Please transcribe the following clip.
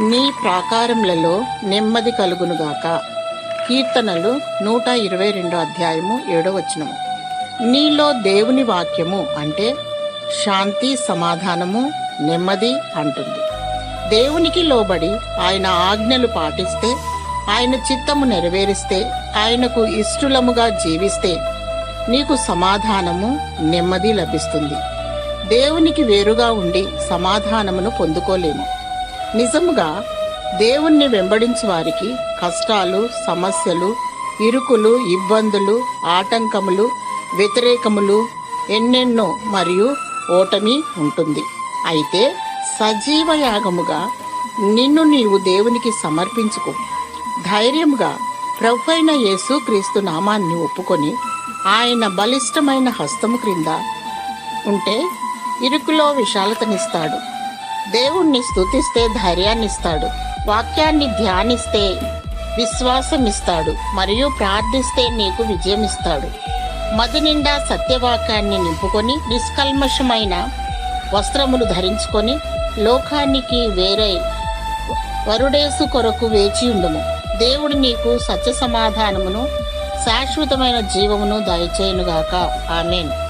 నీ ప్రాకారములలో నెమ్మది కలుగునుగాక. కీర్తనలు నూట ఇరవై రెండో అధ్యాయము ఏడో వచనము. నీలో దేవుని వాక్యము అంటే శాంతి సమాధానము నెమ్మది అంటుంది. దేవునికి లోబడి ఆయన ఆజ్ఞలు పాటిస్తే ఆయన చిత్తము నెరవేరిస్తే ఆయనకు ఇష్టలముగా జీవిస్తే నీకు సమాధానము నెమ్మది లభిస్తుంది. దేవునికి వేరుగా ఉండి సమాధానమును పొందుకోలేము. నిజముగా దేవుణ్ణి వెంబడించు వారికి కష్టాలు సమస్యలు ఇరుకులు ఇబ్బందులు ఆటంకములు వ్యతిరేకములు ఎన్నెన్నో మరియు ఓటమి ఉంటుంది. అయితే సజీవ యాగముగా నిన్ను నీవు దేవునికి సమర్పించుకో. ధైర్యముగా ప్రభువైన యేసు క్రీస్తు నామాన్ని ఒప్పుకొని ఆయన బలిష్టమైన హస్తము క్రింద ఉంటే ఇరుకులో విశాలతనిస్తాడు. దేవుణ్ణి స్తుతిస్తే ధైర్యాన్నిస్తాడు. వాక్యాన్ని ధ్యానిస్తే విశ్వాసం ఇస్తాడు మరియు ప్రార్థిస్తే నీకు విజయం ఇస్తాడు మది నిండా సత్యవాక్యాన్ని నింపుకొని నిష్కల్మషమైన వస్త్రములు ధరించుకొని లోకానికి వేరే వరుడేసు కొరకు వేచి ఉండుము. దేవుడు నీకు సత్య సమాధానమును శాశ్వతమైన జీవమును దయచేయునుగాక. ఆమెను.